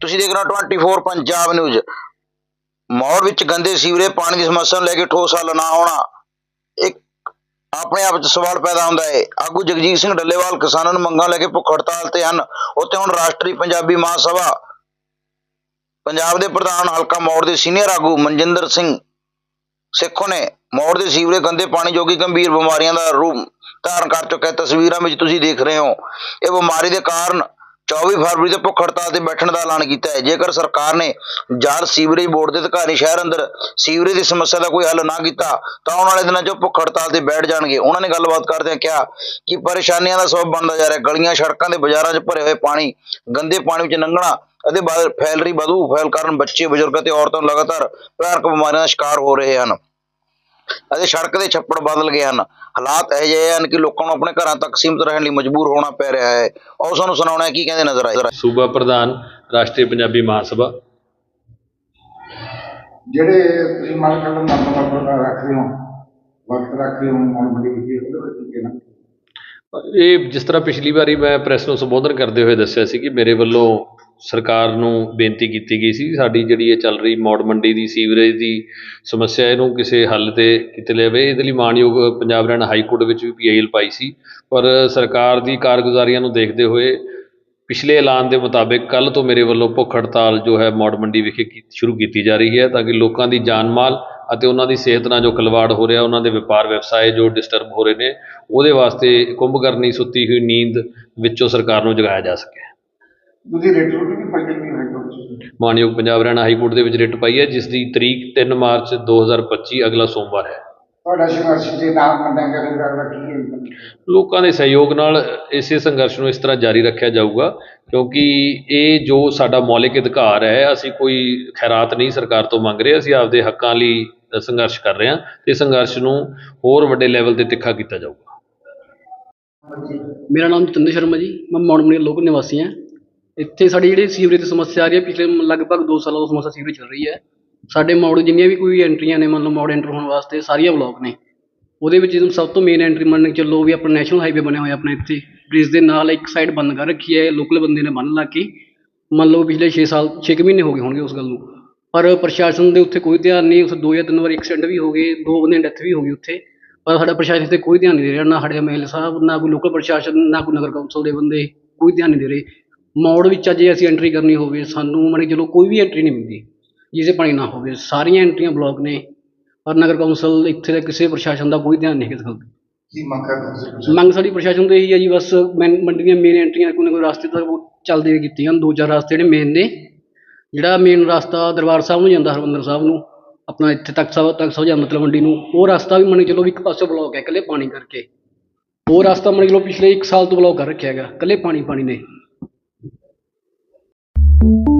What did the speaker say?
ਤੁਸੀਂ ਦੇਖ ਰਹੇ ਹੋ 24 ਪੰਜਾਬ ਨਿਊਜ਼ ਮੌੜ ਵਿੱਚ ਗੰਦੇ ਸੀਵਰੇਜ, ਪਾਣੀ ਦੀ ਸਮੱਸਿਆ ਨੂੰ ਲੈ ਕੇ ਠੋਸ ਹੱਲ ਨਾ ਹੋਣਾ। ਇੱਕ ਆਪਣੇ ਆਪ ਵਿੱਚ ਸਵਾਲ ਪੈਦਾ ਹੁੰਦਾ ਹੈ। ਆਗੂ ਜਗਜੀਤ ਸਿੰਘ ਡੱਲੇਵਾਲ ਕਿਸਾਨਾਂ ਨੂੰ ਮੰਗਾਂ ਲੈ ਕੇ ਭੁੱਖ ਹੜਤਾਲ ਤੇ ਹਨ। ਉੱਥੇ ਹੁਣ ਰਾਸ਼ਟਰੀ ਪੰਜਾਬੀ ਮਹਾਸਭਾ। ਪੰਜਾਬ ਦੇ ਪ੍ਰਧਾਨ ਹਲਕਾ ਮੌੜ ਦੇ ਸੀਨੀਅਰ ਆਗੂ ਮਨਜਿੰਦਰ ਸਿੰਘ ਸਿੱਖੋ ਨੇ ਮੌੜ ਦੇ ਸੀਵਰੇਜ, ਗੰਦੇ ਪਾਣੀ ਜੋਗੀ ਗੰਭੀਰ ਬਿਮਾਰੀਆਂ ਦਾ ਰੂਪ ਧਾਰਨ ਕਰ ਚੁੱਕਾ ਹੈ। ਤਸਵੀਰਾਂ ਵਿੱਚ ਤੁਸੀਂ ਦੇਖ ਰਹੇ ਹੋ। ਇਹ ਬਿਮਾਰੀ ਦੇ ਕਾਰਨ 24 ਫਰਵਰੀ ਤੋਂ ਭੁੱਖ ਹੜਤਾਲ ਤੇ ਬੈਠਣ ਦਾ ਐਲਾਨ ਕੀਤਾ ਹੈ। ਜੇਕਰ ਸਰਕਾਰ ਨੇ ਜਲ ਸੀਵਰੇਜ ਬੋਰਡ ਦੇ ਅਧਿਕਾਰੀ ਸ਼ਹਿਰ ਅੰਦਰ ਸੀਵਰੇਜ ਦੀ ਸਮੱਸਿਆ ਦਾ ਕੋਈ ਹੱਲ ਨਾ ਕੀਤਾ, ਤਾਂ ਆਉਣ ਵਾਲੇ ਦਿਨਾਂ 'ਚ ਭੁੱਖ ਹੜਤਾਲ ਤੇ ਬੈਠ ਜਾਣਗੇ। ਉਹਨਾਂ ਨੇ ਗੱਲਬਾਤ ਕਰਦਿਆਂ ਕਿਹਾ ਕਿ ਪਰੇਸ਼ਾਨੀਆਂ ਦਾ ਸਬਬ ਬਣਦਾ ਜਾ ਰਿਹਾ। ਗਲੀਆਂ, ਸੜਕਾਂ ਦੇ ਬਾਜ਼ਾਰਾਂ 'ਚ ਭਰੇ ਹੋਏ ਪਾਣੀ, ਗੰਦੇ ਪਾਣੀ ਵਿੱਚ ਲੰਘਣਾ ਅਤੇ ਬਾਅਦ ਫੈਲ ਰਹੀ ਬਦਬੂ ਫੈਲ ਕਾਰਨ ਬੱਚੇ, ਬਜ਼ੁਰਗ ਅਤੇ ਔਰਤਾਂ ਲਗਾਤਾਰ ਭਿਆਨਕ ਬਿਮਾਰੀਆਂ ਦਾ ਸ਼ਿਕਾਰ ਹੋ ਰਹੇ ਹਨ। ਅਤੇ ਸੜਕ ਦੇ ਛੱਪੜ ਬਦਲ ਗਏ ਹਨ। ਹਾਲਾਤ ਇਹ ਜਿਹੇ ਹਨ ਕਿ ਲੋਕਾਂ ਨੂੰ ਆਪਣੇ ਘਰਾਂ ਤੱਕ ਸੀਮਿਤ ਰਹਿਣ ਲਈ ਮਜਬੂਰ ਹੋਣਾ ਪੈ ਰਿਹਾ ਹੈ। ਆਓ ਸਾਨੂੰ ਸੁਣਾਉਣਾ ਹੈ ਕੀ ਕਹਿੰਦੇ ਨਜ਼ਰ ਆਏ? ਸੂਬਾ ਪ੍ਰਧਾਨ ਰਾਸ਼ਟਰੀ ਪੰਜਾਬੀ ਮਹਾਸਭਾ ਜਿਹੜੇ ਤੁਸੀਂ ਮੰਨ ਕੇ ਮਤਲਬ ਮਤਲਬ ਰੱਖ ਰਹੇ ਹੋ ਵਕਤ ਰੱਖ ਰਹੇ ਹੋ ਮਨ ਬੜੀ ਕੀਤੀ ਉਹਦੇ ਵਿੱਚ ਕੀ ਕਹਿਣਾ? ਇਹ ਜਿਸ ਤਰ੍ਹਾਂ ਪਿਛਲੀ ਵਾਰੀ ਮੈਂ ਪ੍ਰੈਸ ਨੂੰ ਸੰਬੋਧਨ ਕਰਦੇ ਹੋਏ ਦੱਸਿਆ ਸੀ ਕਿ ਮੇਰੇ ਵੱਲੋਂ ਸਰਕਾਰ ਨੂੰ ਬੇਨਤੀ ਕੀਤੀ ਗਈ ਸੀ ਸਾਡੀ ਜਿਹੜੀ ਇਹ ਚੱਲ ਰਹੀ ਮੌੜ ਮੰਡੀ ਦੀ ਸੀਵਰੇਜ ਦੀ ਸਮੱਸਿਆ ਇਹਨੂੰ ਕਿਸੇ ਹੱਲ ਤੇ ਕਿਤੇ ਲਿਆਵੇ। ਇਹਦੇ ਲਈ ਮਾਨਯੋਗ ਪੰਜਾਬ ਹਰਿਆਣਾ ਹਾਈ ਕੋਰਟ ਵਿੱਚ ਵੀ ਪੀਆਈਐਲ ਪਾਈ ਸੀ। ਪਰ ਸਰਕਾਰ ਦੀ ਕਾਰਗੁਜ਼ਾਰੀਆਂ ਨੂੰ ਦੇਖਦੇ ਹੋਏ ਪਿਛਲੇ ਐਲਾਨ ਦੇ ਮੁਤਾਬਿਕ ਕੱਲ ਤੋਂ ਮੇਰੇ ਵੱਲੋਂ ਭੁੱਖ ਹੜਤਾਲ ਜੋ ਹੈ ਮੌੜ ਮੰਡੀ ਵਿਖੇ ਕੀ- ਸ਼ੁਰੂ ਕੀਤੀ ਜਾ ਰਹੀ ਹੈ ਤਾਂ ਕਿ ਲੋਕਾਂ ਦੀ ਜਾਨ ਮਾਲ ਅਤੇ ਉਹਨਾਂ ਦੀ ਸਿਹਤ ਨਾਲ ਜੋ ਖਿਲਵਾੜ ਹੋ ਰਿਹਾ, ਉਹਨਾਂ ਦੇ ਵਪਾਰ ਵਿਵਸਾਏ ਜੋ ਡਿਸਟਰਬ ਹੋ ਰਹੇ ਨੇ, ਉਹਦੇ ਵਾਸਤੇ ਕੁੰਭਕਰਨੀ ਸੁੱਤੀ ਹੋਈ ਨੀਂਦ ਵਿੱਚੋਂ ਸਰਕਾਰ ਨੂੰ ਜਗਾਇਆ ਜਾ ਸਕੇ। ਤੁਸੀਂ ਰੇਟ ਰੋਟੀ ਵੀ ਪੱਕੇ ਨਹੀਂ ਹੈ ਮਾਨਯੋਗ ਪੰਜਾਬ ਹਰਿਆਣਾ ਹਾਈ ਕੋਰਟ ਦੇ ਵਿੱਚ ਰਿਟ ਪਾਈ ਹੈ ਜਿਸ ਦੀ ਤਰੀਕ 3 ਮਾਰਚ 2025 ਅਗਲਾ ਸੋਮਵਾਰ ਹੈ। ਤੁਹਾਡਾ ਸੰਘਰਸ਼ ਦੇ ਨਾਮ ਫਿਰ ਅਗਲਾ ਕੀ ਹੈ? ਲੋਕਾਂ ਦੇ ਸਹਿਯੋਗ ਨਾਲ ਇਸੇ ਸੰਘਰਸ਼ ਨੂੰ ਇਸ ਤਰ੍ਹਾਂ ਜਾਰੀ ਰੱਖਿਆ ਜਾਊਗਾ ਕਿਉਂਕਿ ਇਹ ਜੋ ਸਾਡਾ ਮੌਲਿਕ ਅਧਿਕਾਰ ਹੈ ਅਸੀਂ ਕੋਈ ਖੈਰਾਤ ਨਹੀਂ ਸਰਕਾਰ ਤੋਂ ਮੰਗ ਰਹੇ ਅਸੀਂ ਆਪਦੇ ਹੱਕਾਂ ਲਈ ਸੰਘਰਸ਼ ਕਰ ਰਹੇ ਹਾਂ ਤੇ ਸੰਘਰਸ਼ ਨੂੰ ਹੋਰ ਵੱਡੇ ਲੈਵਲ ਤੇ ਤਿੱਖਾ ਕੀਤਾ ਜਾਊਗਾ। ਮੇਰਾ ਨਾਮ ਜਤਿੰਦਰ ਸ਼ਰਮਾ ਜੀ ਮੈਂ ਮੌੜਮਣੀ ਲੋਕਲ ਨਿਵਾਸੀ ਹਾਂ। ਇੱਥੇ ਸਾਡੀ ਜਿਹੜੀ ਸੀਵਰੇਜ ਦੀ ਸਮੱਸਿਆ ਆ ਰਹੀ ਹੈ, ਪਿਛਲੇ ਲਗਭਗ 2 ਸਾਲਾਂ ਤੋਂ ਸਮੱਸਿਆ ਸੀਵਰੇਜ ਚੱਲ ਰਹੀ ਹੈ। ਸਾਡੇ ਮੌੜ ਜਿੰਨੀਆਂ ਵੀ ਕੋਈ ਐਂਟਰੀਆਂ ਨੇ, ਮੰਨ ਲਓ ਮੌੜ ਐਂਟਰ ਹੋਣ ਵਾਸਤੇ, ਸਾਰੀਆਂ ਬਲੌਕ ਨੇ। ਉਹਦੇ ਵਿੱਚ ਜਦੋਂ ਸਭ ਤੋਂ ਮੇਨ ਐਂਟਰੀ ਮੰਨ ਕੇ ਚੱਲੋ ਵੀ ਆਪਣਾ ਨੈਸ਼ਨਲ ਹਾਈਵੇ ਬਣਿਆ ਹੋਇਆ ਆਪਣੇ ਇੱਥੇ। ਬ੍ਰਿਜ ਦੇ ਨਾਲ ਇੱਕ ਸਾਈਡ ਬੰਦ ਕਰ ਰੱਖੀ ਹੈ ਲੋਕਲ ਬੰਦੇ ਨੇ ਬੰਨ ਲਾ ਕੇ ਮੰਨ ਲਓ ਪਿਛਲੇ 6 ਸਾਲ 6 ਮਹੀਨੇ ਹੋ ਗਏ ਹੋਣਗੇ ਉਸ ਗੱਲ ਨੂੰ। ਪਰ ਪ੍ਰਸ਼ਾਸਨ ਦੇ ਉੱਥੇ ਕੋਈ ਧਿਆਨ ਨਹੀਂ ਉਸ ਦੋ ਜਾਂ ਤਿੰਨ ਵਾਰ ਐਕਸੀਡੈਂਟ ਵੀ ਹੋ ਗਏ, ਦੋ ਬੰਦੇ ਡੈਥ ਵੀ ਹੋ ਗਈ ਉੱਥੇ। ਪਰ ਸਾਡਾ ਪ੍ਰਸ਼ਾਸਨ ਤੇ ਕੋਈ ਧਿਆਨ ਨਹੀਂ ਦੇ ਰਿਹਾ, ਨਾ ਸਾਡੇ ਐਮਐਲਏ ਸਾਹਿਬ, ਨਾ ਕੋਈ ਲੋਕਲ ਪ੍ਰਸ਼ਾਸਨ, ਨਾ ਕੋਈ ਨਗਰ ਕੌਂਸਲ ਦੇ ਬੰਦੇ, ਕੋਈ ਧਿਆਨ ਨਹੀਂ ਦੇ ਰਹੇ। ਮੌੜ ਵਿੱਚ ਅਜੇ ਅਸੀਂ ਐਂਟਰੀ ਕਰਨੀ ਹੋਵੇ ਸਾਨੂੰ ਮਨੇ ਚਲੋ ਕੋਈ ਵੀ ਐਂਟਰੀ ਨਹੀਂ ਮਿਲਦੀ ਜਿਸੇ ਪਾਣੀ ਨਾ ਹੋਵੇ ਸਾਰੀਆਂ ਐਂਟਰੀਆਂ ਬਲੌਕ ਨੇ ਪਰ ਨਗਰ ਕੌਂਸਲ ਇੱਥੇ ਦੇ ਕਿਸੇ ਪ੍ਰਸ਼ਾਸਨ ਦਾ ਕੋਈ ਧਿਆਨ ਨਹੀਂ ਇਸ ਗੱਲ ਕੀ ਮੰਗ ਕਰਦੇ ਤੁਸੀਂ ਮੰਗ ਸਾਡੀ ਪ੍ਰਸ਼ਾਸਨ ਤੋਂ ਇਹੀ ਹੈ ਜੀ ਬਸ ਮੈਨ- ਮੰਡੀ ਦੀਆਂ ਮੇਨ ਐਂਟਰੀਆਂ ਕੋਈ ਨਾ ਕੋਈ ਰਸਤੇ ਤੋਂ ਉਹ ਚੱਲਦੇ ਕੀਤੀਆਂ ਦੋ ਚਾਰ ਰਸਤੇ ਜਿਹੜੇ ਮੇਨ ਨੇ ਜਿਹੜਾ ਮੇਨ ਰਸਤਾ ਦਰਬਾਰ ਸਾਹਿਬ ਨੂੰ ਜਾਂਦਾ ਹਰਮੰਦਰ ਸਾਹਿਬ ਨੂੰ ਆਪਣਾ ਇੱਥੇ ਤੱਕ ਸਾਹਿਬ ਤੱਕ ਸਾਹਿਬ ਜਾਂਦਾ ਮਤਲਬ ਮੰਡੀ ਨੂੰ ਉਹ ਰਸਤਾ ਵੀ ਮੰਨ ਚਲੋ ਵੀ ਇੱਕ ਪਾਸੇ ਬਲੌਕ ਹੈ ਇਕੱਲੇ ਪਾਣੀ ਕਰਕੇ। ਉਹ ਰਸਤਾ ਮੰਨ ਚਲੋ ਪਿਛਲੇ 1 ਸਾਲ ਤੋਂ ਬਲੌਕ ਕਰ ਰੱਖਿਆ ਹੈਗਾ ਇਕੱਲੇ ਪਾਣੀ ਪਾਣੀ ਨੇ। Thank you.